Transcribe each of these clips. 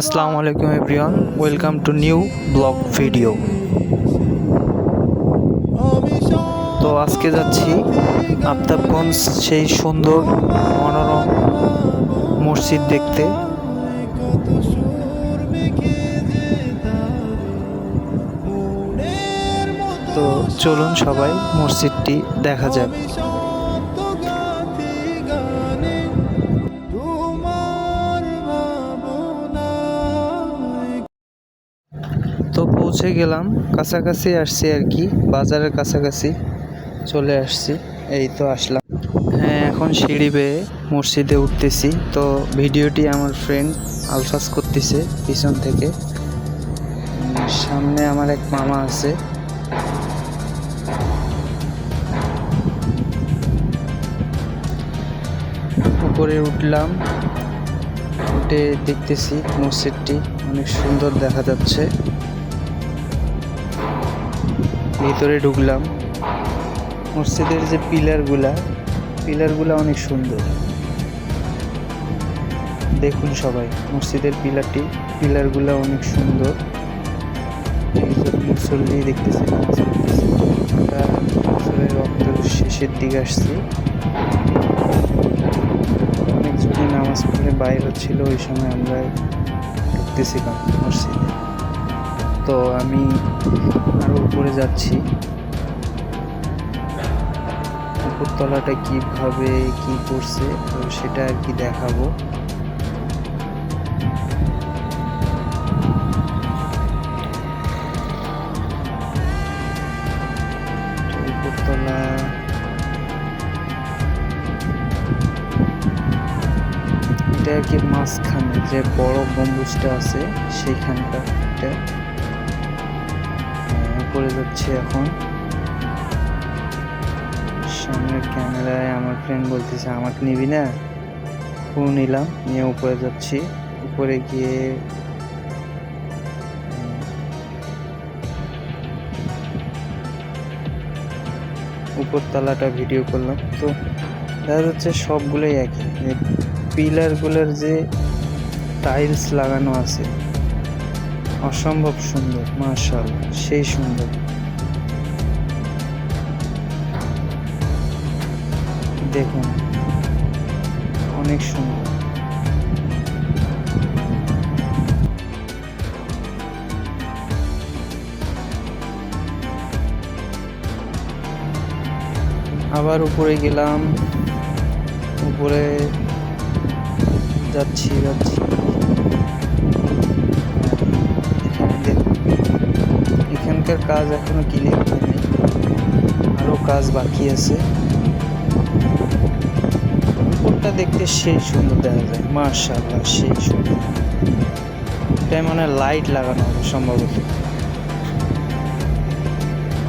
আসসালামু আলাইকুম everyone, welcome to new blog video. তো আজকে যাচ্ছি আফতাবগঞ্জ, সেই সুন্দর মনোরম মসজিদ দেখতে। তো চলুন সবাই মসজিদটি দেখা যাক। পৌঁছে গেলাম, কাছাকাছি আসছি আর কি, বাজারের কাছাকাছি চলে আসছি, এই তো আসলাম। হ্যাঁ এখন সিঁড়ি বেয়ে মসজিদে উঠতেছি, তো ভিডিওটি আমার ফ্রেন্ড আলফাস করতেছে পিছন থেকে। সামনে আমার এক মামা আছে। উপরে উঠলাম, উঠে দেখতেছি মসজিদটি অনেক সুন্দর দেখা যাচ্ছে। ভিতরে ঢুকলাম। মসজিদের যে পিলারগুলা পিলারগুলা অনেক সুন্দর। দেখুন সবাই, মসজিদের পিলারটি, পিলারগুলা অনেক সুন্দর। মুসল্লি দেখতেছি আমরা রক্তের শেষের দিকে আসছি। অনেকজনই নামাজ পড়ে বাইর হচ্ছিল ওই সময় আমরা ঢুকতেছিলাম মসজিদে। তো আমি আরও উপরে যাচ্ছি। উপরতলাটা কীভাবে কি করছে, তো সেটা আর কি দেখাবো। উপরতলা এটা আর কি মাঝখানে যে বড় গম্বুজটা আছে সেইখানকার উপরে যাচ্ছে এখন। সামনের ক্যামেরায় আমার ফ্রেন্ড বলতেছে, আমাকে নিবি না? ফোন নিলাম, নিয়ে উপরে যাচ্ছি। উপরে গিয়ে উপরতলাটা ভিডিও করলাম। তো দেখা যাচ্ছে সবগুলোই একই। পিলারগুলোর যে টাইলস লাগানো আছে অসম্ভব সুন্দর মার্শাল সেই সুন্দর। দেখুন অনেক সুন্দর। আবার উপরে গেলাম উপরে যাচ্ছি যাচ্ছি। কাজ এখনও ক্লিয়ার হয়নি। আরও কাজ বাকি আছে। উপরটা দেখতে সেই সুন্দর দেখা যায়। মার্শাল্লাহ সেই সুন্দর। এটাই মানে লাইট লাগানো হবে সম্ভবত।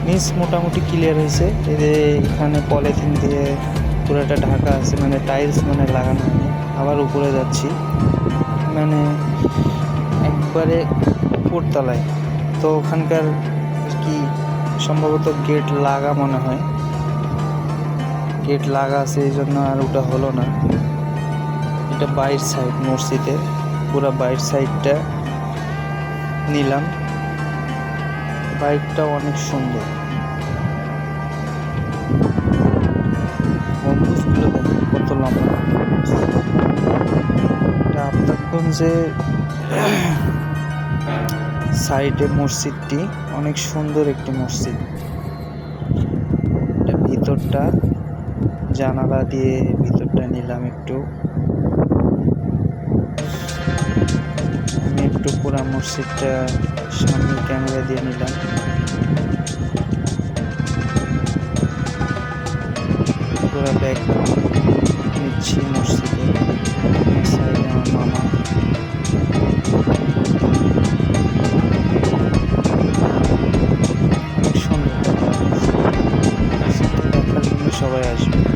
নিচ মোটামুটি ক্লিয়ার হয়েছে। যে এখানে পলিথিন দিয়ে পুরোটা ঢাকা আছে মানে টাইলস মানে লাগানো হয়নি। আবার উপরে যাচ্ছি। মানে একবারে উপরতলায়। তো ওখানকার কি সম্ভবত গেট লাগা মনে হয়। গেট লাগা আছে এই জন্য আর ওটা হলো না। এটা বাইর সাইড মসজিদের পুরো বাইর সাইডটা নিলাম। বাইকটা অনেক সুন্দর। গম্বুজগুলো আফতাবগঞ্জের সাইডে মসজিদটি, অনেক সুন্দর একটি মসজিদ। ভিতরটা, জানালা দিয়ে ভিতরটা নিলাম একটু। একটু পুরা মসজিদটা সামনে ক্যামেরা দিয়ে নিলাম। পুরা ব্যাগ নিচ্ছি মসজিদে। সাইডে আমার মামা। আসবে